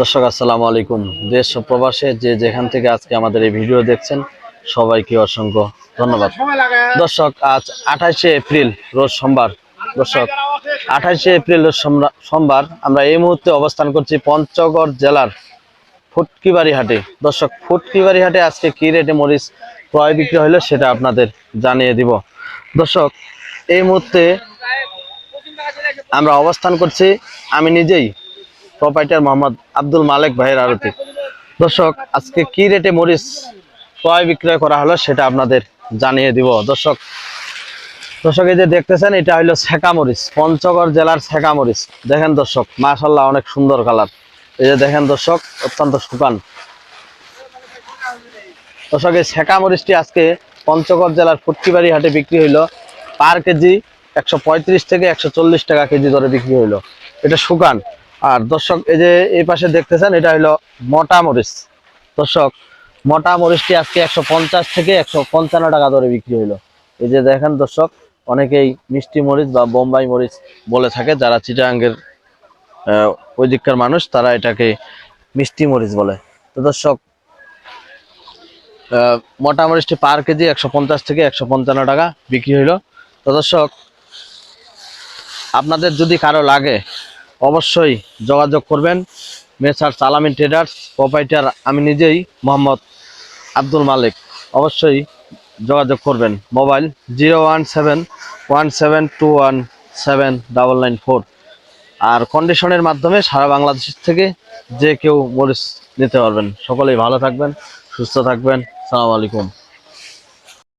দর্শক, আসসালামু আলাইকুম। দেশ প্রবাসে যে যেখান থেকে আজকে আমাদের এই ভিডিও দেখছেন, সবাইকে অসংখ্য ধন্যবাদ। দর্শক, আজ আঠাশে এপ্রিল, রোজ সোমবার। দর্শক, আঠাশে এপ্রিল, রোজ সোমবার আমরা এই মুহূর্তে অবস্থান করছি পঞ্চগড় জেলার ফুটকিবাড়ি হাটে দর্শক ফুটকিবাড়ি হাটে আজকে কি রেটে মরিচ ক্রয় বিক্রি হলো সেটা আপনাদের জানিয়ে দিব। দর্শক, এই মুহূর্তে আমরা অবস্থান করছি, আমি নিজেই প্রপাইটার মোহাম্মদ আব্দুল মালেক ভাইয়ের আরতি। দর্শক, আজকে কি রেটে মরিচ ক্রয় বিক্রয় করা হলো সেটা আপনাদের জানিয়ে দিব। দর্শক দর্শক, এই যে দেখতেছেন, এটা হলো ছেকা মরিচ, পঞ্চগড় জেলার ছেকা মরিচ। দেখেন দর্শক মাশাল্লাহ অনেক সুন্দর কালার। এই যে দেখেন দর্শক, অত্যন্ত শুকান। দর্শক, এই ছেকা মরিচটি আজকে পঞ্চগড় জেলার ফুটকিবাড়ি হাটে বিক্রি হইল পার কেজি একশো পঁয়ত্রিশ থেকে একশো চল্লিশ টাকা কেজি দরে বিক্রি হইল। এটা শুকান। আর দর্শক, এই যে এই পাশে দেখতেছেন, এটা হলো মোটা মরিচ। দর্শক, মোটা মরিচটি আজকে একশো পঞ্চাশ থেকে একশো পঞ্চান্ন টাকা দরে বিক্রি হইল। এই যে দেখেন দর্শক, অনেকেই মিষ্টি মরিচ বা বোম্বাই মরিচ বলে থাকে, যারা চিটাঙ্গের ওই দিককার মানুষ, তারা এটাকে মিষ্টি মরিচ বলে। তো দর্শক মোটা মরিচটি পার কেজি একশো পঞ্চাশ থেকে একশো পঞ্চান্ন টাকা বিক্রি হইল। তো দর্শক, আপনাদের যদি কারও লাগে অবশ্যই যোগাযোগ করবেন। মেসার সালামিন ট্রেডার্স, প্রোপাইটার আমি নিজেই, মোহাম্মদ আব্দুল মালিক। অবশ্যই যোগাযোগ করবেন। Mobile zero one seven one seven two one seven double nine four. আর কন্ডিশনের মাধ্যমে সারা বাংলাদেশ থেকে যে কেউ মরিচ নিতে পারবেন। সকলেই ভালো থাকবেন, সুস্থ থাকবেন। সালাম আলাইকুম।